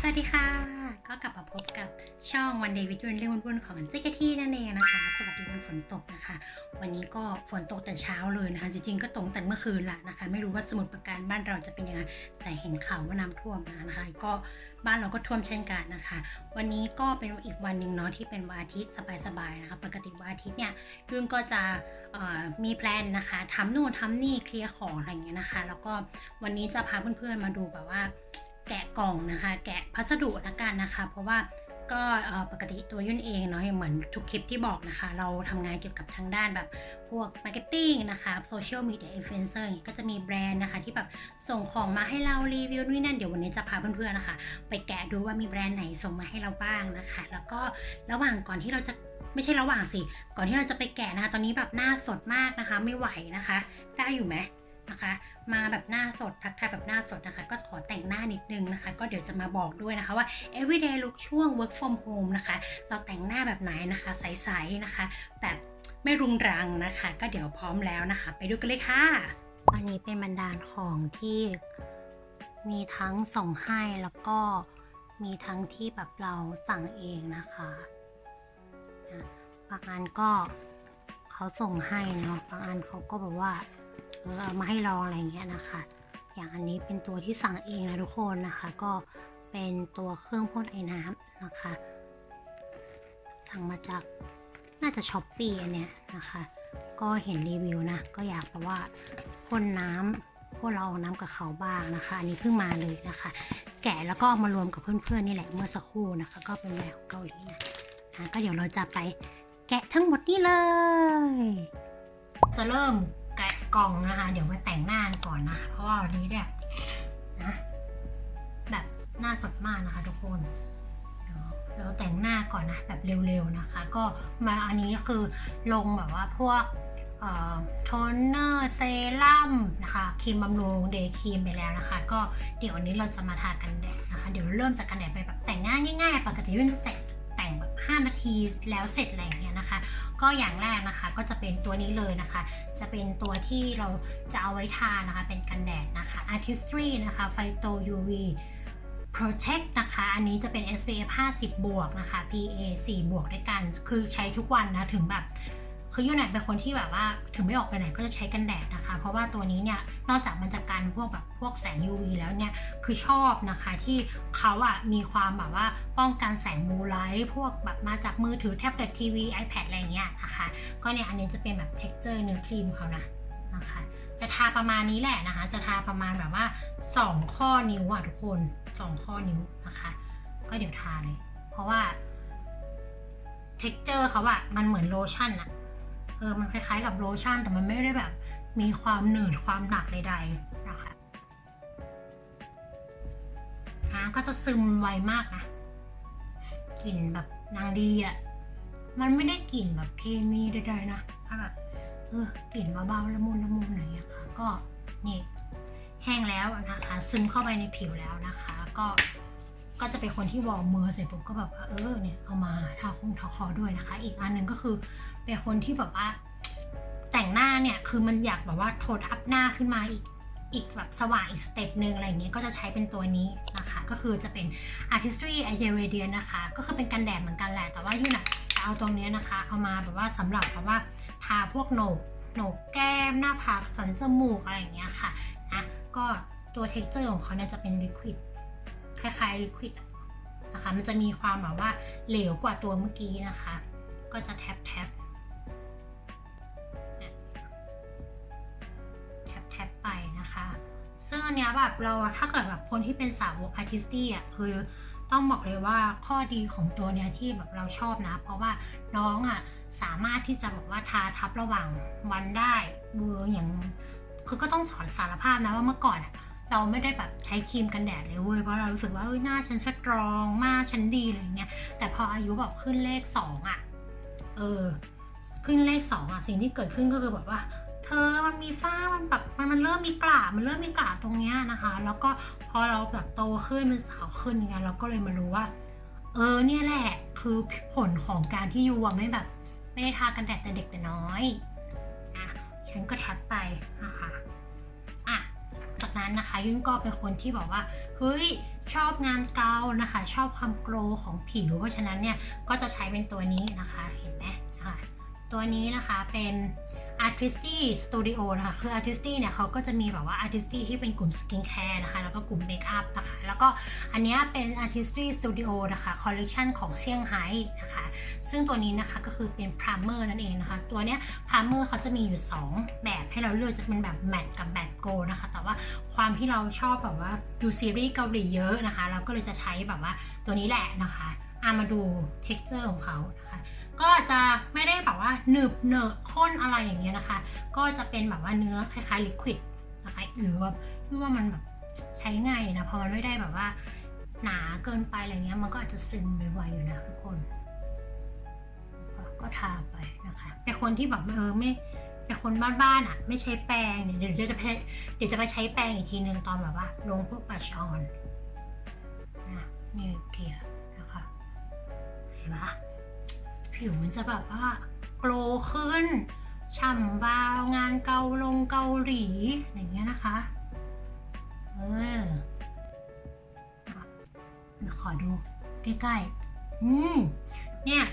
สวัสดีค่ะ ก็กลับมาพบกับช่องวันเดวิดวันเรื่องวุ่นๆของเจ๊กะที่นั่นเองนะคะ สวัสดีวันฝนตกนะคะ วันนี้ก็ฝนตกแต่เช้าเลยนะคะ จริงๆก็ตกแต่เมื่อคืนละนะคะ ไม่รู้ว่าสมุทรปราการบ้านเราจะเป็นยังไงแต่เห็นข่าวว่าน้ำท่วมนะคะ ก็บ้านเราก็ท่วมเช่นกันนะคะ วันนี้ก็เป็นอีกวันหนึ่งเนาะที่เป็นวันอาทิตย์สบายๆนะคะ ปกติวันอาทิตย์เนี่ยรุ่นก็จะมีแพลนนะคะทำนู่นทำนี่เคลียร์ของอะไรเงี้ยนะคะ แล้วก็วันนี้จะพาเพื่อนๆมาดูแบบว่า แกะกล่องนะคะ แกะพัสดุละกันนะคะ เพราะว่าก็ปกติตัวยุ่นเองเนาะเหมือนทุกคลิปที่บอกนะคะ เราทำงานเกี่ยวกับทางด้านแบบพวกมาร์เก็ตติ้งนะคะโซเชียลมีเดียอินฟลูเอนเซอร์ก็จะมีแบรนด์นะคะ ที่แบบส่งของมาให้เรารีวิวนู่นนั่นเดี๋ยววันนี้จะพาเพื่อนๆนะคะ ไปแกะดูว่ามีแบรนด์ไหนส่งมาให้เราบ้างนะคะ แล้วก็ระหว่างก่อนที่เราจะไม่ใช่ระหว่างสิ ก่อนที่เราจะไปแกะนะคะ ตอนนี้แบบหน้าสดมากนะคะ ไม่ไหวนะคะ ได้อยู่ไหม นะคะ มาแบบหน้าสดทักทายแบบหน้าสดนะคะ ก็ขอแต่งหน้านิดนึงนะคะ ก็เดี๋ยวจะมาบอกด้วยนะคะว่า everyday look ช่วง work from home นะคะ เราแต่งหน้าแบบไหนนะคะ ใสๆนะคะ แบบไม่รุงรังนะคะ ก็เดี๋ยวพร้อมแล้วนะคะ ไปดูกันเลยค่ะอันนี้เป็นบรรดาลของที่มีทั้งส่งให้แล้วก็มีทั้งที่แบบเราสั่งเองนะคะบางอันก็เขาส่งให้เนาะบางอันเขาก็แบบว่า มาให้ลองอะไรเงี้ยนะคะ อย่างอันนี้เป็นตัวที่สั่งเองนะทุกคนนะคะ ก็เป็นตัวเครื่องพ่นไอ้น้ำนะคะ สั่งมาจากน่าจะช้อปปี้อันเนี้ยนะคะ ก็เห็นรีวิวนะ ก็อยากแบบว่าพ่นน้ำพวกเราเอาน้ำกับเขาบ้างนะคะ อันนี้เพิ่งมาเลยนะคะ แกะแล้วก็มารวมกับเพื่อนๆนี่แหละเมื่อสักครู่นะคะ ก็เป็นแบบของเกาหลีนะนะก็เดี๋ยวเราจะไปแกะทั้งหมดนี่เลย จะเริ่ม กล่องนะคะ เดี๋ยวมาแต่งหน้ากันก่อนนะ เพราะว่าวันนี้เนี่ยนะแบบหน้าสดมากนะคะ ทุกคนเดี๋ยวเราแต่งหน้าก่อนนะแบบเร็วๆนะคะ ก็มาอันนี้ก็คือลงแบบว่าพวกโทนเนอร์เซรั่มนะคะครีมบำรุงเดย์ครีมไปแล้วนะคะ ก็เดี๋ยววันนี้เราจะมาทากันแดดนะคะ เดี๋ยวเริ่มจากกันแดดไปแบบแต่งหน้าง่ายๆ ปกติยุ่นจะแต่ง แต่งแบบ 5 นาทีแล้วเสร็จอะไรอย่างเงี้ยนะคะ ก็อย่างแรกนะคะก็จะเป็นตัวนี้เลยนะคะ จะเป็นตัวที่เราจะเอาไว้ทานะคะ เป็นกันแดดนะคะ Artistry นะคะ Phyto UV Protect นะคะ อันนี้จะเป็น SPF 50 บวกนะคะ PA 4 บวกด้วยกัน คือใช้ทุกวันนะ ถึงแบบ คือยูนี่ยเป็นคนที่แบบว่าถึงไม่ออกไปไหนก็จะใช้กันแดดนะคะ เพราะว่าตัวนี้เนี่ยนอกจากมันจะกันพวกแบบพวกแสง UV แล้วเนี่ยคือชอบนะคะที่เขาอะมีความแบบว่าป้องกันแสงบูไลท์พวกแบบมาจากมือถือแท็บเล็ตทีวี iPad อะไรเงี้ยนะคะ ก็เนี่ยอันนี้จะเป็นแบบ texture เนื้อครีมเขานะนะคะจะทาประมาณนี้แหละนะคะ จะทาประมาณแบบว่า 2 ข้อนิ้วอะทุกคน 2 ข้อนิ้วนะคะ ก็เดี๋ยวทาเลย เพราะว่า texture เขาอะมันเหมือนโลชั่นอะ เออมันคล้ายๆกับโลชั่นแต่มันไม่ได้แบบมีความหนืดความหนักใดๆนะคะน้ำก็จะซึมไวมากนะกลิ่นแบบนางดีอะมันไม่ได้กลิ่นแบบเคมีใดๆนะถ้าแบบเออกลิ่นเบาๆละมุนละมุนหน่อยอะค่ะ ก็นี่แห้งแล้วนะคะ ซึมเข้าไปในผิวแล้วนะคะ ก็ ก็จะเป็นคนที่วอร์มมือเสร็จปุ๊บก็แบบว่าเออเนี่ยเอามาทาคงทาคอด้วยนะคะ อีกอันหนึ่งก็คือเป็นคนที่แบบว่าแต่งหน้าเนี่ยคือมันอยากแบบว่าโทนอัพหน้าขึ้นมาอีกอีกแบบสว่างอีกสเต็ปหนึ่งอะไรอย่างเงี้ยก็จะใช้เป็นตัวนี้นะคะ ก็คือจะเป็น Artistry i d e r a d i a n นะคะ ก็คือเป็นกันแดดเหมือนกันแหละ แต่ว่ายุ่นอะจะเอาตรงเนี้ยนะคะ เอามาแบบว่าสำหรับแบบว่าทาพวกโหนกโหนกแก้มหน้าผากสันจมูกอะไรอย่างเงี้ยค่ะนะก็ตัว texture ของเขาเนี่ยจะเป็นลิควิด คล้ายๆลิควิดนะคะมันจะมีความแบบว่าเหลวกว่าตัวเมื่อกี้นะคะ ก็จะแทบแทบแทบแทบไปนะคะ ซึ่งอันเนี้ยแบบเราถ้าเกิดแบบคนที่เป็นสาวกอาร์ติสตี้อะคือต้องบอกเลยว่าข้อดีของตัวเนี้ยที่แบบเราชอบนะ เพราะว่าน้องอะสามารถที่จะแบบว่าทาทับระหว่างวันได้เบอร์อย่างคือก็ต้องสอนสารภาพนะว่าเมื่อก่อนอะ เราไม่ได้แบบใช้ครีมกันแดดเลยเว้ยเพราะเรารู้สึกว่าเอ้ยหน้าฉันสตรองมากฉันดีอะไรเงี้ยแต่พออายุแบบขึ้นเลขสองอะเออขึ้นเลขสองอะสิ่งที่เกิดขึ้นก็คือแบบว่าเธอมันมีฝ้ามันแบบมันมันเริ่มมีกระมันเริ่มมีกระตรงเนี้ยนะคะ แล้วก็พอเราแบบโตขึ้นเป็นสาวขึ้นอย่างเงี้ยเราก็เลยมารู้ว่า เออเนี่ยแหละคือผลของการที่ยูอะไม่แบบ ไม่ได้ทากันแดดแต่เด็กแต่น้อยอะฉันก็แท็บไปนะคะ จากนั้นนะคะยุ่นก็เป็นคนที่บอกว่าเฮ้ยชอบงานเกานะคะ ชอบความโกลของผิว เพราะฉะนั้นเนี่ยก็จะใช้เป็นตัวนี้นะคะเห็นไหมตัวนี้นะคะเป็น Artisty Studio นะคะ คือ Artisty เนี่ยเขาก็จะมีแบบว่า Artisty ที่เป็นกลุ่มสกินแคร์นะคะ แล้วก็กลุ่มเมคอัพนะคะ แล้วก็อันนี้เป็น Artisty Studio นะคะคอลเล t ชันของเซี่ยงไฮ้นะคะ ซึ่งตัวนี้นะคะก็คือเป็น primer นั่นเองนะคะ ตัวเนี้ย primer เขาจะมีอยู่ 2 แบบให้เราเลือกจะเป็นแบบแมตต์กับแบบโกลนะคะ แต่ว่าความที่เราชอบแบบว่าดูซีรีส์เกาหลีเยอะนะคะ เราก็เลยจะใช้แบบว่าตัวนี้แหละนะคะอามาดู texture ของเขานะคะ ก็จะไม่ได้แบบว่าหนึบเนอะข้นอะไรอย่างเงี้ยนะคะ ก็จะเป็นแบบว่าเนื้อคล้ายๆลิควิดนะคะหรือว่าพี่ว่ามันแบบใช้ง่ายนะเพราะมันไม่ได้แบบว่าหนาเกินไปอะไรเงี้ยมันก็อาจจะซึมไวอยู่นะทุกคน ก็ทาไปนะคะเป็นคนที่แบบเออไม่เป็นคนบ้านๆอะ ไม่ใช้แปรงเนี่ยเดี๋ยวจะไปเดี๋ยวจะไปใช้แปรงอีกทีหนึ่งตอนแบบว่า ลงพวกปาชอนนะนี่เกลียนะคะเห็นปะ ผิวมันจะแบบว่าโกลขึ้น ฉ่ำวาวงานเกาลงเกาหลีอย่างเงี้ยนะคะ เออขอดูใกล้ๆ อืม เนี่ย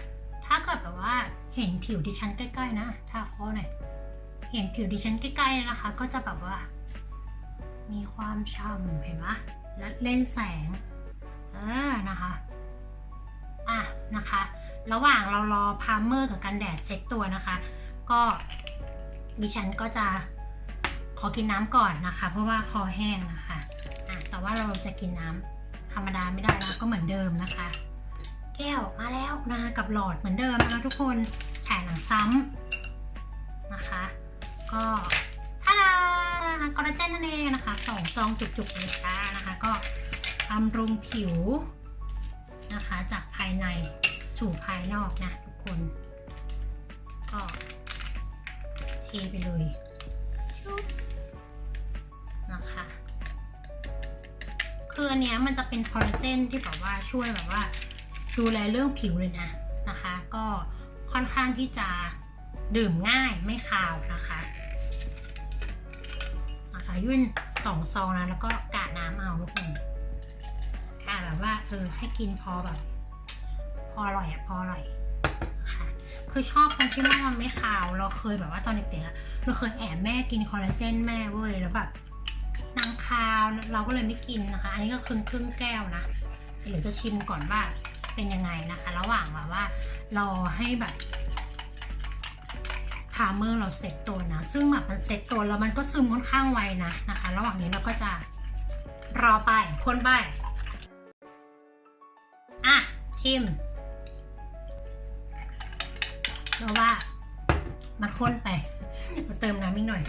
ถ้าเกิดแบบว่าเห็นผิวดิฉันใกล้ๆนะ ถ้าข้อหน่อย เห็นผิวดิฉันใกล้ๆนะคะ ก็จะแบบว่า มีความฉ่ำเห็นไหมและเล่นแสง เออนะคะ อะนะคะ ระหว่างเรารอพาร์เมอร์กับกันแดดเซ็ตตัวนะคะ ก็ดิฉันก็จะขอกินน้ำก่อนนะคะ เพราะว่าคอแห้งนะคะะแต่ว่าเราจะกินน้ำธรรมดาไม่ได้แล้วก็เหมือนเดิมนะคะ แก้วมาแล้วนะคะกับหลอดเหมือนเดิมนะคะทุกคนแฉหนังซ้ำนะคะ ก็ท่าดาคอลลาเจนนั่นเองนะคะสองซองจุกๆเลยจ้านะคะ ก็บำรุงผิวนะคะจากภายใน สู่ภายนอกนะทุกคน ก็เทไปเลยนะคะคืออันเนี้ยมันจะเป็นคอลลาเจนที่แบบว่าช่วยแบบว่าดูแลเรื่องผิวเลยนะนะคะ ก็ค่อนข้างที่จะดื่มง่ายไม่คาวนะคะนะคะยุ่นสองซองนะแล้วก็กาดน้ำเอาทุกคนกาแบบว่าเออให้กินพอแบบ พออร่อยอะพออร่อยนะคะคือชอบตรงที่ว่ามันไม่คาว เราเคยแบบว่าตอนเด็กๆอะเราเคยแอบแม่กินคอลลาเจนแม่เว้ยแล้วแบบนางคาวเราก็เลยไม่กินนะคะ อันนี้ก็ครึ่งครึ่งแก้วนะเดี๋ยวจะชิมก่อนว่าเป็นยังไงนะคะ ระหว่างแบบว่ารอให้แบบพาเมอร์เราเซ็ตตัวนะ ซึ่งแบบมันเซ็ตตัวแล้วมันก็ซึมค่อนข้างไวนะนะคะ ระหว่างนี้เราก็จะรอไปคนไป อะ ชิม เพราะว่ามันข้นไปมาเติมน้ำอีกหน่อย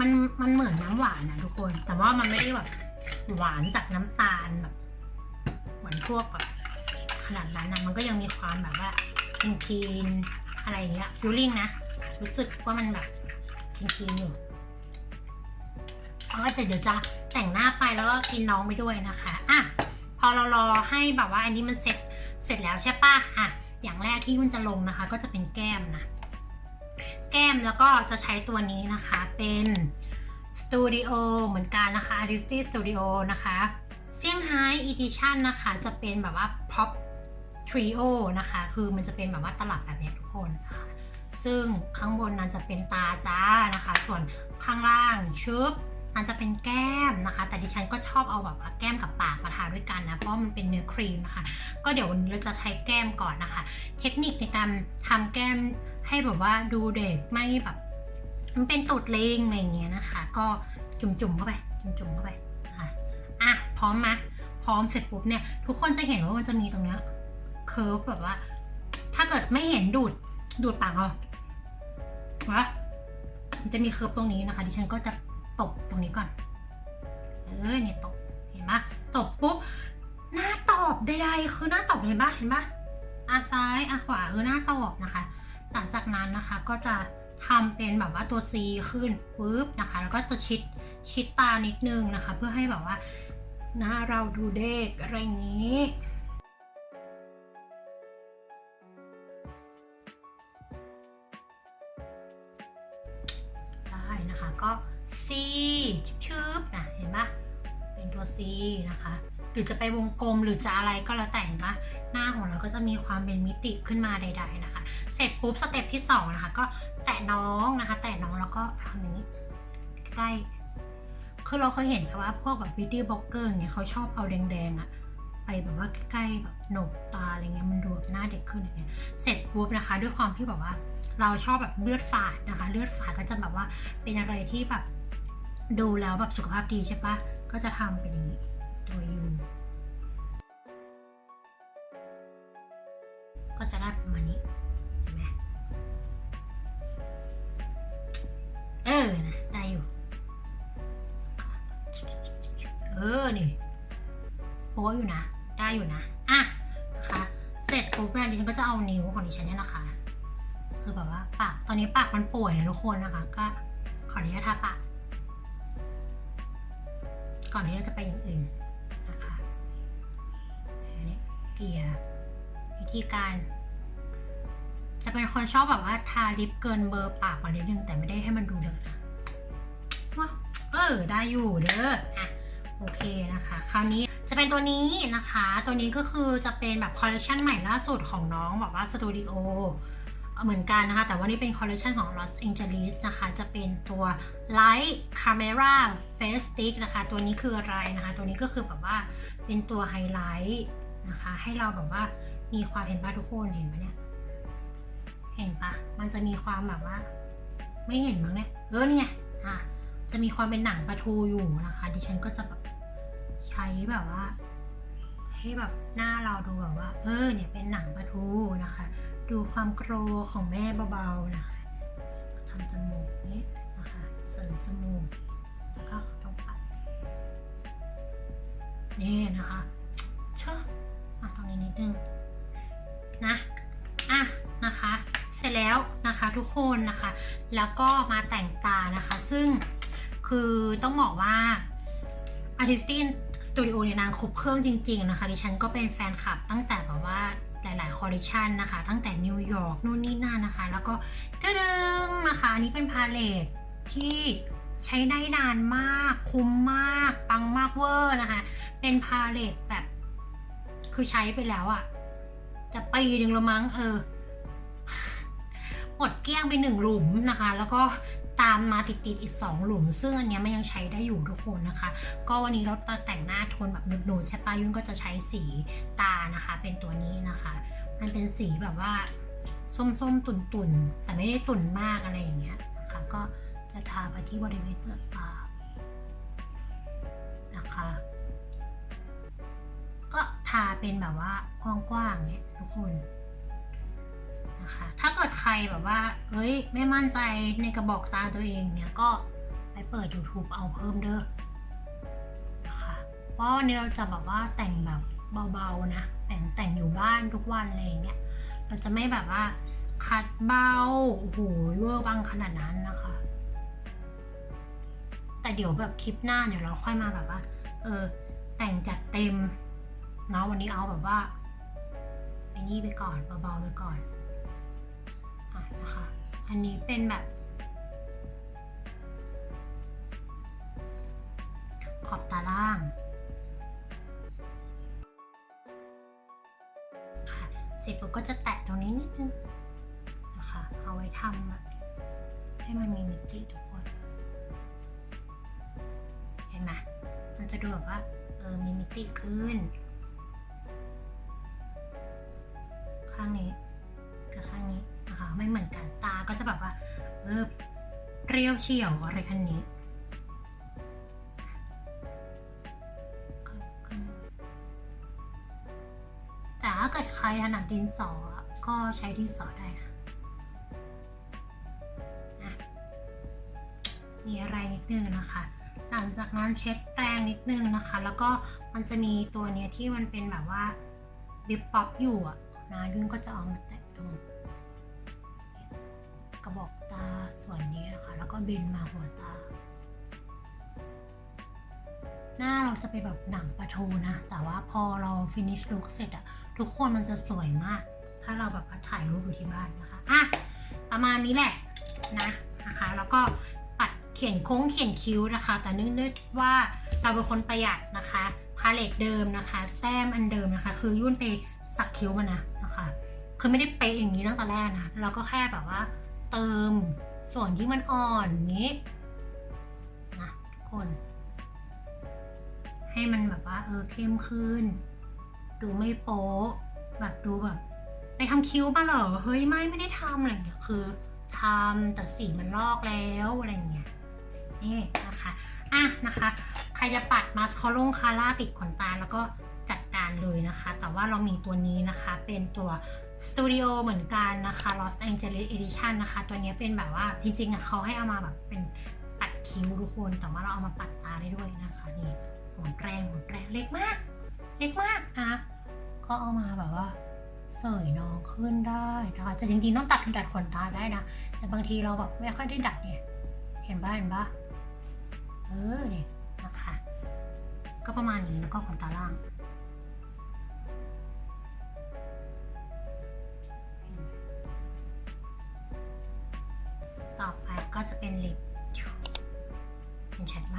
มันมันเหมือนน้ำหวานนะทุกคน แต่ว่ามันไม่ได้แบบหวานจากน้ำตาลแบบเหมือนพวกแบบขนาดนั้นนะมันก็ยังมีความแบบว่าคินคีนๆอะไรอย่างเงี้ยฟิลลิ่งนะ รู้สึกว่ามันแบบคินคีนๆอยู่เออแต่เดี๋ยวจะแต่งหน้าไปแล้วก็กินน้องไปด้วยนะคะ อะ พอเรารอให้แบบว่าอันนี้มันเสร็จเสร็จแล้วใช่ปะอะ อย่างแรกที่มันจะลงนะคะ ก็จะเป็นแก้มนะ แก้มแล้วก็จะใช้ตัวนี้นะคะเป็นสตูดิโอเหมือนกันนะคะ Artisty Studio นะคะเซี่ยงไฮ้อีดิชันนะคะ จะเป็นแบบว่า Pop Trio นะคะ คือมันจะเป็นแบบว่าตลับแบบนี้ทุกคนนะคะซึ่งข้างบนนั้นจะเป็นตาจ้านะคะ ส่วนข้างล่างชุบ มันจะเป็นแก้มนะคะ แต่ดิฉันก็ชอบเอาแบบว่าแก้มกับปากมาทาด้วยกันนะ เพราะมันเป็นเนื้อครีมนะคะ ก็เดี๋ยววันนี้เราจะใช้แก้มก่อนนะคะ เทคนิคในการทำแก้มให้แบบว่าดูเด็กไม่แบบมันเป็นตูดเลงอะไรเงี้ยนะคะ ก็จุ่มๆเข้าไป จุ่มๆเข้าไปอะอะพร้อมไหมพร้อมเสร็จปุ๊บเนี่ย ทุกคนจะเห็นว่ามันจะมีตรงเนี้ยเคิร์ฟแบบว่า ถ้าเกิดไม่เห็นดูดดูดปากเอาวะมันจะมีเคิร์ฟตรงนี้นะคะ ดิฉันก็จะ ตบตรงนี้ก่อน เออเนี่ยตบ เห็นปะตบปุ๊บ หน้าตอบใดๆคือหน้าตอบเห็นปะเห็นปะอาซ้ายอาขวาเออหน้าตอบนะคะ หลังจากนั้นนะคะก็จะทำเป็นแบบว่าตัว C ขึ้นปุ๊บนะคะ แล้วก็จะชิดชิดตานิดนึงนะคะ เพื่อให้แบบว่าหน้าเราดูเด็กอะไรอย่างนี้ นะคะ หรือจะไปวงกลมหรือจะอะไรก็แล้วแต่เห็นะหน้าของเราก็จะมีความเป็นมิติขึ้นมาใด ๆนะคะ เสร็จปุ๊บสเต็ปที่สองนะคะก็แตะน้องนะคะ แตะน้องแล้วก็ทำอย่างนี้ใกล้คือเราเคยเห็นค่ะว่าพวกแบบ beauty blogger อย่างเงี้ยเขาชอบเอาแดงๆอะไปแบบว่าใกล้ๆแบบโหนกตาอะไรเงี้ยมันดูหน้าเด็กขึ้นอย่างเงี้ยเสร็จปุ๊บนะคะ ด้วยความที่แบบว่าเราชอบแบบเลือดฝาดนะคะ เลือดฝาดก็จะแบบว่าเป็นอะไรที่แบบดูแล้วแบบสุขภาพดีใช่ปะ ก็จะทำเป็นอย่างนี้ตัวยูก็จะได้ประมาณนี้เห็นไหมเออนะได้อยู่ เออ นี่โป๊อยู่นะ ได้อยู่นะ อะนะคะเสร็จปุ๊บเนี่ยดิฉันก็จะเอานิ้วของดิฉันเนี่ยนะคะ คือแบบว่าปาก ตอนนี้ปากมันป่วยนะทุกคนนะคะ ก็ขออนุญาตทาปาก ก่อนที่เราจะไปอย่างอื่นนะคะอันนี้เกลี่ยวิธีการ จะเป็นคนชอบแบบว่าทาลิปเกินเบอร์ปากมานิดนึงแต่ไม่ได้ให้มันดูเดินนะว่าเออได้อยู่เด้ออะโอเคนะคะ คราวนี้จะเป็นตัวนี้นะคะ ตัวนี้ก็คือจะเป็นแบบคอลเลคชันใหม่ล่าสุดของน้องแบบว่าสตูดิโอ เหมือนกันนะคะ แต่ว่านี่เป็นคอลเลคชันของ Los Angeles นะคะ จะเป็นตัว Light Camera Face Stick นะคะ ตัวนี้คืออะไรนะคะ ตัวนี้ก็คือแบบว่าเป็นตัวไฮไลท์นะคะ ให้เราแบบว่ามีความเห็นป่ะทุกคนเห็นไหมเนี่ย เห็นปะมันจะมีความแบบว่า ไม่เห็นมั้งเนี่ย เออเนี่ยอะจะมีความเป็นหนังปลาทูอยู่นะคะ ดิฉันก็จะแบบใช้แบบว่า ให้แบบหน้าเราดูแบบว่า เออเนี่ยเป็นหนังปลาทูนะคะ ดูความโกรของแม่เบาๆนะคะทำจมูกนี้นะคะเสริมจมูกแล้วก็ตรงปากนี่นะคะเชื่อมาตรงนี้นิดนึงนะอะนะคะ เสร็จแล้วนะคะทุกคนนะคะ แล้วก็มาแต่งตานะคะ ซึ่งคือต้องบอกว่า Artistin Studio เนี่ยนางครบเครื่องจริง ๆ นะคะ ดิฉันก็เป็นแฟนคลับตั้งแต่แบบว่า หลายๆคอลเลคชันนะคะ ตั้งแต่นิวยอร์กนู่นนี่นั่นนะคะ แล้วก็กระดึงนะคะ อันนี้เป็นพาเลตที่ใช้ได้นานมาก คุ้มมาก ปังมากเวอร์นะคะ เป็นพาเลตแบบ คือใช้ไปแล้วอะจะปีหนึ่งล้วมั้งเออหมดเกลี้ยงไปหนึ่งหลุมนะคะ แล้วก็ ตามมาติดๆอีก 2 หลุม ซึ่งอันนี้มันยังใช้ได้อยู่ทุกคนนะคะ ก็วันนี้เราแต่งหน้าโทนแบบนูดๆใช่ปะยุ่นก็จะใช้สีตานะคะ เป็นตัวนี้นะคะ มันเป็นสีแบบว่าส้มๆ ตุ่นๆ แต่ไม่ได้ตุ่นมากอะไรอย่างเงี้ยนะคะ ก็จะทาไปที่บริเวณเปลือกตานะคะ ก็ทาเป็นแบบว่ากว้างๆเงี้ยทุกคน นะคะ ถ้าเกิดใครแบบว่า เฮ้ย ไม่มั่นใจในกระบอกตาตัวเองเนี่ยก็ไปเปิด YouTube เอาเพิ่มเด้อนะคะเพราะวันนี้เราจะแบบว่าแต่งแบบเบาๆนะแต่งแต่งอยู่บ้านทุกวันอะไรอย่างเงี้ย เราจะไม่แบบว่าคัดเบาโอ้โหเวอร์บังขนาดนั้นนะคะ แต่เดี๋ยวแบบคลิปหน้าเดี๋ยวเราค่อยมาแบบว่า เออ แต่งจัดเต็มเนาะวันนี้เอาแบบว่าไอ้นี่ไปก่อนเบาๆไปก่อน อะนะคะ อันนี้เป็นแบบ ขอบตาล่างค่ะเสร็จปุ๊บก็จะแตะตรงนี้นิดนึงนะคะ เอาไว้ทำแบบให้มันมีมิติทุกคน เห็นไหมมันจะดูแบบว่า เออ มีมิติขึ้น ข้างนี้ ไม่เหมือนกันตาก็จะแบบว่าเออเปรี้ยวเฉียวอะไรคันนี้แต่ถ้าเกิดใครถนัดดินสอก็ใช้ดินสอได้นะะมีอะไรนิดนึงนะคะ หลังจากนั้นเช็ดแปรงนิดนึงนะคะ แล้วก็มันจะมีตัวเนี้ยที่มันเป็นแบบว่าบิบป๊อปอยู่อะนะยุ่นก็จะเอามาแตะตรง กระบอกตาส่วนนี้นะคะ แล้วก็เบนมาหัวตา หน้าเราจะไปแบบหนังปลาทูนะ แต่ว่าพอเรา finish look เสร็จอะทุกคนมันจะสวยมาก ถ้าเราแบบถ่ายรูปอยู่ที่บ้านนะคะอะประมาณนี้แหละนะนะคะ แล้วก็ปัดขขียนโค้งเขียนคิ้วนะคะ แต่เนื่องด้วยว่าเราเป็นคนประหยัดนะคะพาเลตเดิมนะคะ แต้มอันเดิมนะคะ คือยุ่นไปสักคิ้วมานะนะคะ คือไม่ได้เปะอย่างนี้ตั้งแต่แรกนะ เราก็แค่แบบว่า เติมส่วนที่มันอ่อนอย่างนี้นะทุกคน ให้มันแบบว่าเออเข้มขึ้น ดูไม่โป๊ะแบบดูแบบไปทำคิ้วมาเหรอเฮ้ยไม่ไม่ได้ทำอะไรอย่างเงี้ยคือทำแต่สีมันลอกแล้วอะไรอย่างเงี้ยนี่นะคะอะนะคะ ใครจะปัดมาสคาร่งคาร่าติดขนตาแล้วก็จัดการเลยนะคะ แต่ว่าเรามีตัวนี้นะคะเป็นตัว สตูดิโอเหมือนกันนะคะ Los Angeles Edition นะคะ ตัวนี้เป็นแบบว่าจริงๆอะเขาให้เอามาแบบเป็นปัดคิ้วทุกคน แต่ว่าเราเอามาปัดตาได้ด้วยนะคะนี่หมุนแรงหมุนแรงเล็กมาก เล็กมากนะก็เอามาแบบว่าเสยน้องขึ้นได้นะคะแต่จริงๆต้องตัดดัดขนตาได้นะ แต่บางทีเราแบบไม่ค่อยได้ดัดเนี่ย เห็นบ้าเห็นบ้าเออเนี่ยนะคะ ก็ประมาณนี้แล้วก็ขนตาล่าง ต่อไปก็จะเป็นลิปเห็นชัดไหม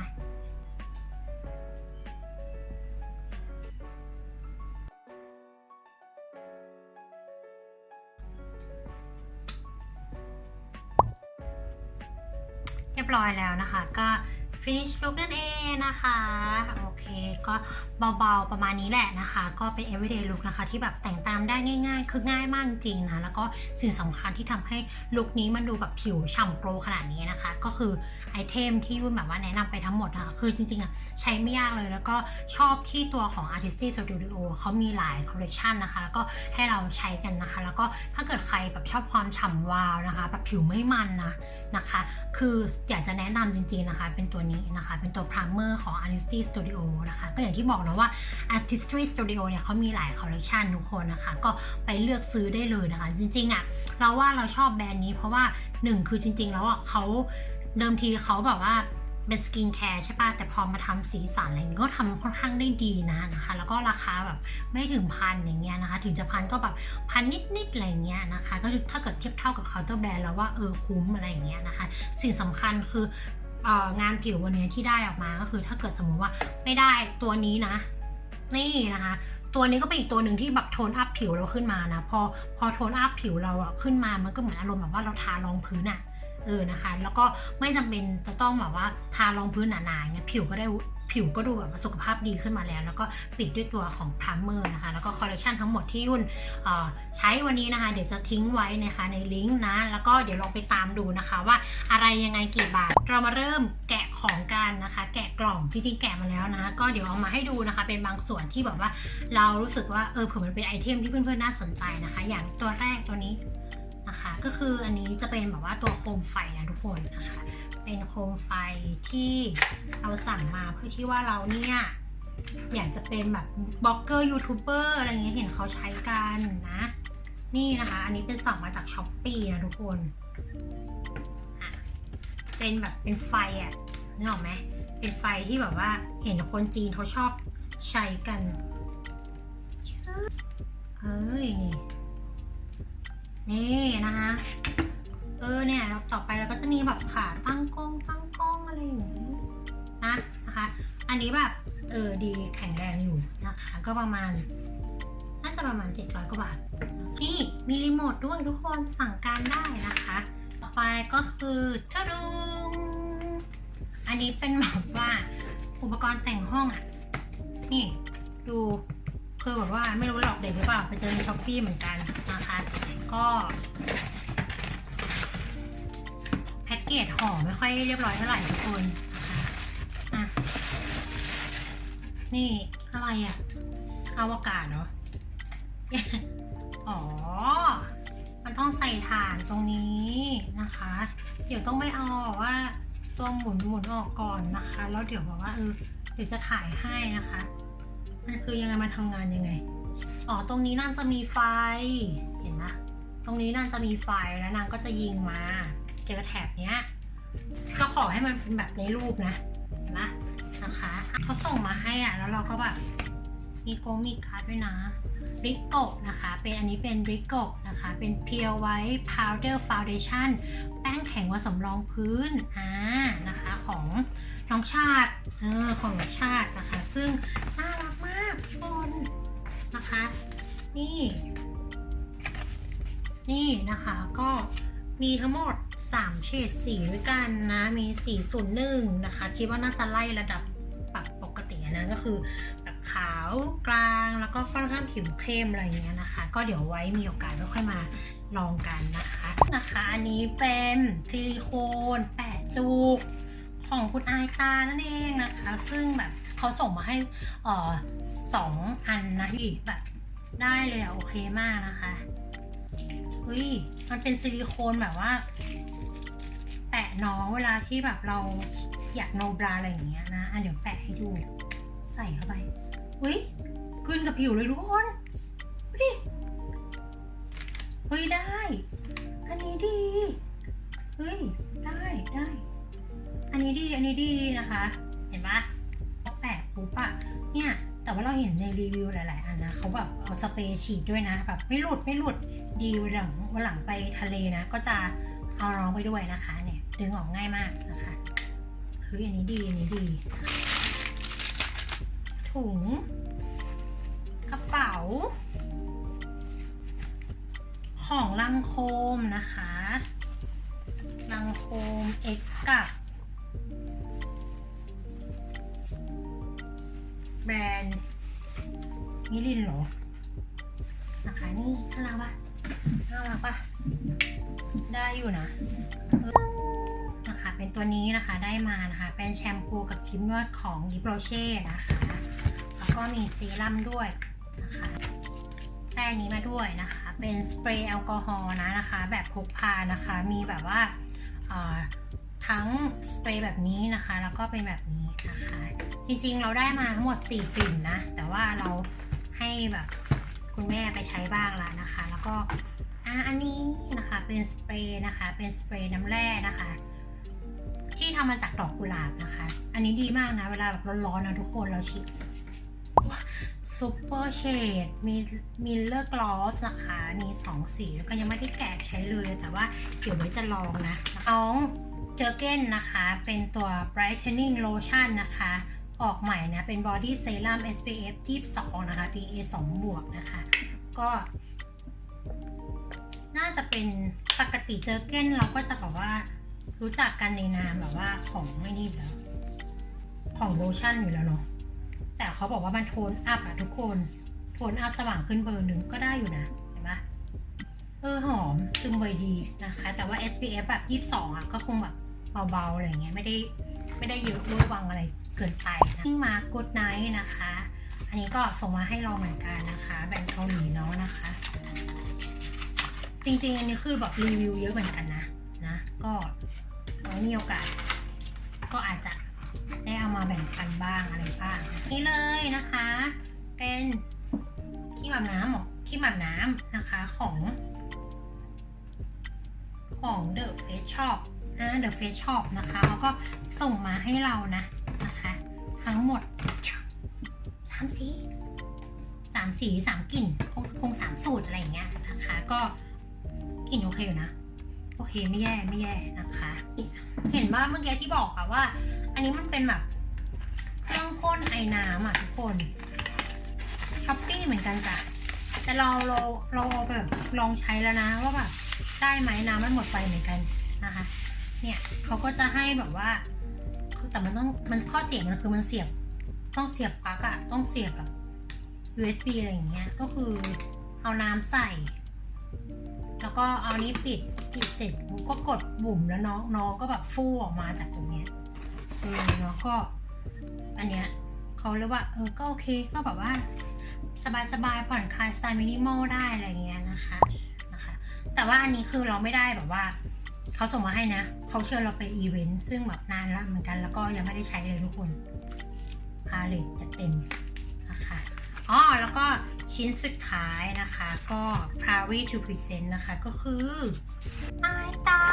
เรียบร้อยแล้วนะคะ ก็ finish look นั่นเองนะคะ โอเค ก็เบาๆประมาณนี้แหละนะคะ ก็เป็น everyday look นะคะ ที่แบบแต่งตามได้ง่าย ๆ คือง่ายมากจริงนะ แล้วก็สิ่งสำคัญที่ทำให้ลุคนี้มันดูแบบผิวฉ่ำโปรขนาดนี้นะคะ ก็คือไอเทมที่ยุ่นแบบว่าแนะนำไปทั้งหมดนะคะ คือจริงๆอะใช้ไม่ยากเลยแล้วก็ชอบที่ตัวของ Artistic Studio เขามีหลายคอลเลคชันนะคะ แล้วก็ให้เราใช้กันนะคะ แล้วก็ถ้าเกิดใครแบบชอบความฉ่ำวาวนะคะ แบบผิวไม่มันนะ นะคะ คืออยากจะแนะนำจริงๆนะคะ เป็นตัวนี้นะคะ เป็นตัว primer ของ Artistry Studio นะคะ ก็อย่างที่บอกนะว่า Artistry Studio เนี่ยเขามีหลายคอลเลคชันทุกคนนะคะ ก็ไปเลือกซื้อได้เลยนะคะ จริงๆอะ่ะ เราว่าเราชอบแบรนด์นี้เพราะว่าหนึ่งคือจริงๆแล้วอะเขาเดิมทีเขาแบบว่า เป็นสกินแคร์ใช่ป่ะ แต่พอมาทำสีสันอะไรนี้ก็ทำค่อนข้างได้ดีนะนะคะ แล้วก็ราคาแบบไม่ถึงพันอย่างเงี้ยนะคะ ถึงจะพันก็แบบพันนิดๆอะไรเงี้ยนะคะ ก็ถ้าเกิดเทียบเท่ากับเคาน์เตอร์แบรนด์แล้วว่าเออคุ้มอะไรอย่างเงี้ยนะคะ สิ่งสำคัญคือเอ่องานผิววันนี้ที่ได้ออกมาก็คือถ้าเกิดสมมุติว่าไม่ได้ตัวนี้นะ นี่นะคะตัวนี้ก็เป็นอีกตัวหนึ่งที่แบบโทนอัพผิวเราขึ้นมานะ พอพอโทนอัพผิวเราอะขึ้นมามันก็เหมือนอารมณ์แบบว่าเราทารองพื้นอะ เออนะคะ แล้วก็ไม่จำเป็นจะต้องแบบว่าทารองพื้นหนาๆอย่างเงี้ยผิวก็ได้ผิวก็ดูแบบว่าสุขภาพดีขึ้นมาแล้ว แล้วก็ปิดด้วยตัวของพรัมเมอร์นะคะ แล้วก็คอลเลคชันทั้งหมดที่ยุ่นใช้วันนี้นะคะ เดี๋ยวจะทิ้งไว้นะคะในลิงก์นะ แล้วก็เดี๋ยวลองไปตามดูนะคะว่าอะไรยังไงกี่บาท เรามาเริ่มแกะของกันนะคะ แกะกล่องจริงๆแกะมาแล้วนะก็เดี๋ยวเอามาให้ดูนะคะ เป็นบางส่วนที่แบบว่าเรารู้สึกว่าเออเผื่อมันเป็นไอเทมที่เพื่อนๆน่าสนใจนะคะ อย่างตัวแรกตัวนี้ นะคะ ก็คืออันนี้จะเป็นแบบว่าตัวโคมไฟนะทุกคนนะคะ เป็นโคมไฟที่เราสั่งมาเพื่อที่ว่าเราเนี่ยอยากจะเป็นแบบบล็อกเกอร์ยูทูบเบอร์อะไรเงี้ยเห็นเขาใช้กันนะ นี่นะคะ อันนี้เป็นสั่งมาจากช้อปปี้นะทุกคนเป็นแบบเป็นไฟอะนึกออกไหมเป็นไฟที่แบบว่าเห็นคนจีนเขาชอบใช้กันเฮ้ยนี่ นี่นะคะเออเนี่ยเราต่อไปเราก็จะมีแบบขาตั้งกล้องตั้งกล้องอะไรอย่างนี้นะนะคะ อันนี้แบบเออดีแข็งแรงอยู่นะคะ ก็ประมาณน่าจะประมาณ 700 กว่าบาทนี่มีรีโมทด้วยทุกคนสั่งการได้นะคะ ต่อไปก็คือทะดุงอันนี้เป็นแบบว่าอุปกรณ์แต่งห้องอะ นี่ดู คือแบบว่าไม่รู้หลอกเด็กหรือเปล่าไปเจอในช้อปปี้เหมือนกันนะคะ ก็แพ็กเกจห่อไม่ค่อยเรียบร้อยเท่าไหร่ทุกคนอะนี่อะไรอะอวกาศเหรอ อ๋อ มันต้องใส่ถ่านตรงนี้นะคะ เดี๋ยวต้องไปเอาว่าตัวหมุนหมุนออกก่อนนะคะ แล้วเดี๋ยวบอกว่าเออเดี๋ยวจะถ่ายให้นะคะ มันคือยังไงมันทำงานยังไง อ๋อ ตรงนี้นางจะมีไฟ เห็นไหมตรงนี้นางจะมีไฟแล้วนางก็จะยิงมา เจอแถบเนี้ย ก็ขอให้มันเป็นแบบในรูปนะ เห็นไหมนะคะเขาส่งมาให้อะ แล้วเราก็แบบ มีโกมีการ์ดด้วยนะริกโกนะคะ เป็นอันนี้เป็นริกโกนะคะ เป็นเพียวไว้ powder foundation แป้งแข็งว่าสำรองพื้น อ่า นะคะขของน้องชาติ เออ ของน้องชาตินะคะ ซึ่งน่า นะคะ นี่ นี่นะคะก็มีทั้งหมด 3 เฉดสีด้วยกันนะ มี 401 นะคะ คิดว่าน่าจะไล่ระดับปรับปกตินะก็คือแบบขาวกลางแล้วก็ค่อนข้างผิวเข้มอะไรอย่างเงี้ยนะคะ ก็เดี๋ยวไว้มีโอกาสก็ค่อยมาลองกันนะคะนะคะ อันนี้เป็นซิลิโคนแปะจูกของคุณอายตานั่นเองนะคะ ซึ่งแบบ เขาส่งมาให้อ่อสองอันนะพี่แบบได้เลยอะโอเคมากนะคะเฮ้ยมันเป็นซิลิโคนแบบว่า แปะน้องเวลาที่แบบเราอยากโนบราอะไรอย่างเงี้ยนะอะเดี๋ยวแปะให้ดู ใส่เข้าไปอุ้ยขึ้นกับผิวเลยทุกคนดูดิเฮ้ยได้ อันนี้ดีเฮ้ยได้ได้ อันนี้ดีอันนี้ดีนะคะ เห็นปะพอแปุ๊บอะเนี่ยแต่ว่าเราเห็นในรีวิวหลาย ๆ อันนะเขาแบบเอาสเปรย์ฉีดด้วยนะแบบไม่หลุดไม่หลุดดีวันหลังวันหลังไปทะเลนะ ก็จะเอาน้องไปด้วยนะคะเนี่ยดึงออกง่ายมากนะคะเฮ้ยอันนี้ดีอันนี้ดี ถุงกระเป๋า ของลังโคมนะคะลังโคม X กับ แบรนด์มิลินเหรอนะคะนี่น่ารักปะน่ารักปะได้อยู่นะนะคะเป็นตัวนี้นะคะได้มานะคะ เป็นแชมพูกับครีมนวดของยิปโรเช่นะคะ แล้วก็มีเซรั่มด้วยนะคะได้อันนี้มาด้วยนะคะ เป็นสเปรย์แอลกอฮอล์นะนะคะ แบบพกพานะคะ มีแบบว่า ทั้งสเปรย์แบบนี้นะคะ แล้วก็เป็นแบบนี้นะคะ จริงๆเราได้มาทั้งหมด 4 กลิ่นนะ แต่ว่าเราให้แบบคุณแม่ไปใช้บ้างละนะคะ แล้วก็อะอันนี้นะคะเป็นสเปรย์นะคะ เป็นสเปรย์น้ำแร่นะคะ ที่ทำมาจากดอกกุหลาบนะคะ อันนี้ดีมากนะ เวลาแบบร้อนๆนะทุกคนเราฉีดซูเปอร์เชดมีมิลเลอร์กลอสนะคะมี2สีแล้วก็ยังไม่ได้แกะใช้เลย แต่ว่าเดี๋ยวไว้จะลองนะน้อง เจอเก้นนะคะ เป็นตัว brightening lotion นะคะ ออกใหม่นะ เป็น body serum SPF 22 นะคะ PA 2 บวกนะคะ ก็ น่าจะเป็นปกติเจอเก้นเราก็จะแบบว่ารู้จักกันในนามแบบว่าของไม่นี่แล้ว ของโลชั่นอยู่แล้วเนาะ แต่เขาบอกว่ามันโทนอัพอะทุกคน โทนอัพสว่างขึ้นเบอร์หนึ่งก็ได้อยู่นะเห็นปะเออหอมซึมไวดีนะคะ แต่ว่า SPF แบบ 22 อะ ก็คงแบบ เบาๆอะไรเงี้ยไม่ได้ไม่ได้เยอะเวอร์วังอะไรเกินไปนะยิ่งมา Good Night นะคะ อันนี้ก็ส่งมาให้เราเหมือนกันนะคะ แบรนด์เกาหลีเนาะนะคะ จริงๆ อันนี้คือแบบรีวิวเยอะเหมือนกันนะนะก็ไว้มีโอกาส ก็อาจจะได้เอามาแบ่งปันบ้างอะไรบ้าง นี่เลยนะคะ เป็นขี้อาบน้ำหรอขี้อาบน้ำนะคะของของ The Face Shop นะ The Face Shop นะคะแล้วก็ส่งมาให้เรานะนะคะ ทั้งหมดสามสีสามสีสามกลิ่นคงคงสามสูตรอะไรอย่างเงี้ยนะคะ ก็กลิ่นโอเคอยู่นะ โอเคไม่แย่ไม่แย่นะคะ เห็นว่าเมื่อกี้ที่บอกอะว่า อันนี้มันเป็นแบบเครื่องพ่นไอ้น้ำอะทุกคนช้อปปี้เหมือนกันจ้ะแต่เราเราเราแบบลองใช้แล้วนะว่าแบบได้ไหมน้ำมันหมดไปเหมือนกันนะคะ เนี่ยเขาก็จะให้แบบว่า แต่มันต้องมันข้อเสียมันคือมันเสียบ ต้องเสียบปลั๊กอะต้องเสียบแบบ USB อะไรอย่างเงี้ย ก็คือเอาน้ำใส่ แล้วก็เอานี้ปิดปิดเสร็จก็กดบุ่มแล้วน้องน้องก็แบบฟูออกมาจากตรงเนี้ยเออเนาะก็ อันเนี้ยเขาเรียกว่า เออก็โอเคก็แบบว่า สบายๆผ่อนคลายสไตล์มินิมอลได้อะไรเงี้ยนะคะนะคะ แต่ว่าอันนี้คือเราไม่ได้แบบว่า เขาส่งมาให้นะ เขาเชิญเราไปอีเวนต์ซึ่งแบบนานแล้วเหมือนกันแล้วก็ยังไม่ได้ใช้เลยทุกคนพาเลตจะเต็มนะคะอ๋อแล้วก็ชิ้นสุดท้ายนะคะก็ p r a r y to present นะคะก็คืออายตา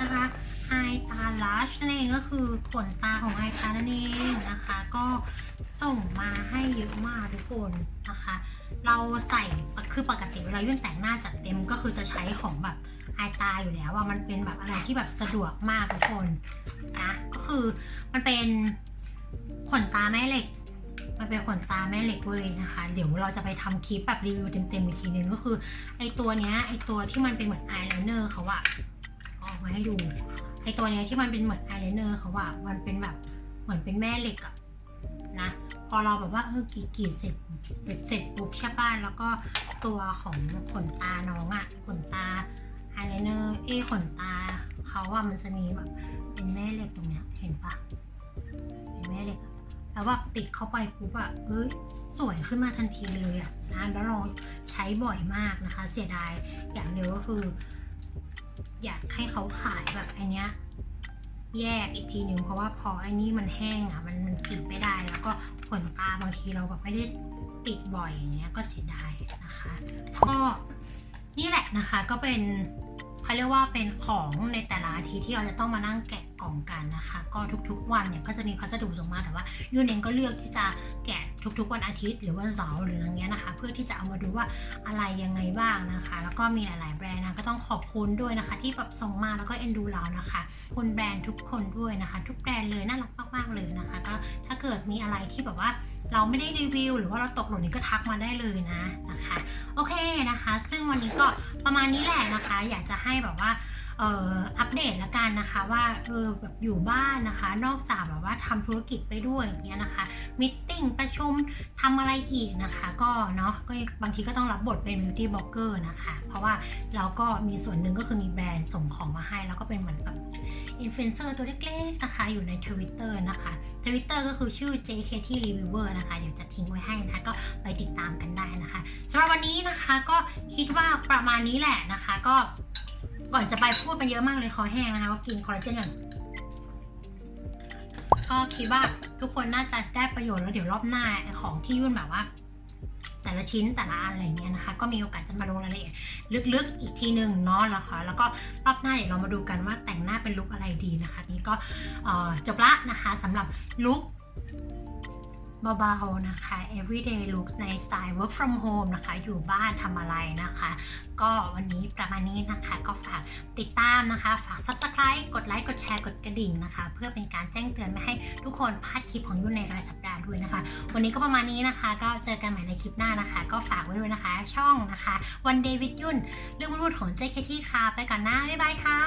นะคะอายตาลัชนั่นเองก็คือขนตาของอายตานั่นเองนะคะ ก็ส่งมาให้เยอะมากทุกคนนะคะ เราใส่คือปกติเวลายุ่นแต่งหน้าจัดเต็มก็คือจะใช้ของแบบ อายตาอยู่แล้วว่ามันเป็นแบบอะไรที่แบบสะดวกมากทุกคนนะก็คือมันเป็นขนตาแม่เหล็ก มันเป็นขนตาแม่เหล็กเว้ยนะคะ เดี๋ยวเราจะไปทำคลิปแบบรีวิวเต็มๆอีกทีนึงก็คือ ไอตัวเนี้ยไอตัวที่มันเป็นเหมือนอายไลเนอร์เขาอะออกมาให้ดูไอตัวเนี้ยที่มันเป็นเหมือนอายไลเนอร์เขาอะมันเป็นแบบเหมือนเป็นแม่เหล็กอะนะพอเราแบบว่าเออกรีดกรีดเสร็จเสร็จปุ๊บใช่ป่ะแล้วก็ตัวของขนตาน้องอะขนตา อายไลเนอร์เอขนตาเขาอะมันจะมีแบบเป็นแม่เหล็กตรงเนี้ยเห็นปะเป็นแม่เหล็กแล้วแบบติดเข้าไปปุ๊บอะเอ้ยสวยขึ้นมาทันทีเลยอะนะแล้วเราใช้บ่อยมากนะคะ เสียดายอย่างเดียวก็คือ อยากให้เขาขายแบบไอเนี้ยแยกอีกทีหนึ่งเพราะว่าพอไอ้นี่มันแห้งอะมันมันติดไม่ได้แล้วก็ขนตาบางทีเราแบบไม่ได้ติดบ่อยอย่างเงี้ยก็เสียดายนะคะก็ นี่แหละนะคะก็เป็นเขาเรียกว่าเป็นของในแต่ละอาทิตย์ที่เราจะต้องมานั่งแกะ กล่องกันนะคะ ก็ทุกๆวันเนี่ยก็จะมีพัสดุส่งมาแต่ว่ายูเนงก็เลือกที่จะแกะทุกๆวันอาทิตย์ หรือว่าเสาร์หรืออย่างเงี้ยนะคะ เพื่อที่จะเอามาดูว่าอะไรยังไงบ้างนะคะ แล้วก็มีหลายๆแบรนด์นะก็ต้องขอบคุณด้วยนะคะ ที่แบบส่งมาแล้วก็เอ็นดูเรานะคะคุณแบรนด์ทุกคนด้วยนะคะ ทุกแบรนด์เลยน่ารักมากๆเลยนะคะ ก็ถ้าเกิดมีอะไรที่แบบว่าเราไม่ได้รีวิว หรือว่าเราตกหล่นนี่ก็ทักมาได้เลยนะนะคะ โอเคนะคะ ซึ่งวันนี้ก็ประมาณนี้แหละนะคะ อยากจะให้แบบว่า อัปเดตละกันนะคะว่าเออแบบอยู่บ้านนะคะ นอกจากแบบว่าทำธุรกิจไปด้วยอย่างเงี้ยนะคะมิทติ้งประชุมทำอะไรอีกนะคะ ก็เนาะก็บางทีก็ต้องรับบทเป็น beauty blogger นะคะ เพราะว่าเราก็มีส่วนหนึ่งก็คือมีแบรนด์ส่งของมาให้ แล้วก็เป็นเหมือนแบบอินฟลูเอนเซอร์ตัวเล็กๆนะคะ อยู่ใน Twitter นะคะ Twitter ก็คือชื่อ JKT Reviewer นะคะ เดี๋ยวจะทิ้งไว้ให้นะคะ ก็ไปติดตามกันได้นะคะสำหรับวันนี้นะคะก็คิดว่าประมาณนี้แหละนะคะ ก็ ก่อนจะไปพูดมาเยอะมากเลยคอแห้งนะคะก็กินคอลลาเจนก่อนก็คิดว่าทุกคนน่าจะได้ประโยชน์แล้วเดี๋ยวรอบหน้าของที่ยุ่นแบบว่า แต่ละชิ้นแต่ละอันอะไรเงี้ยนะคะ ก็มีโอกาสจะมาลงรายละเอียดลึกๆอีกทีหนึ่งเนาะแล้วค่ะแล้วก็รอบหน้าเดี๋ยวเรามาดูกันว่าแต่งหน้าเป็นลุคอะไรดีนะคะ นี่ก็จบละนะคะสำหรับลุค เบาๆนะคะ everyday look ในสไตล์ work from home นะคะ อยู่บ้านทำอะไรนะคะ ก็วันนี้ประมาณนี้นะคะ ก็ฝากติดตามนะคะ ฝาก subscribe กดไลค์ กดแชร์ กดกระดิ่งนะคะ เพื่อเป็นการแจ้งเตือนไม่ให้ทุกคนพลาดคลิปของยุ่นในรายสัปดาห์ด้วยนะคะ วันนี้ก็ประมาณนี้นะคะ ก็เจอกันใหม่ในคลิปหน้านะคะ ก็ฝากไว้ด้วยนะคะ ช่องนะคะวันเดวิดยุ่นเรื่องวุ่นของ JKT ค่ะ ไปก่อนนะบ๊ายบายค่ะ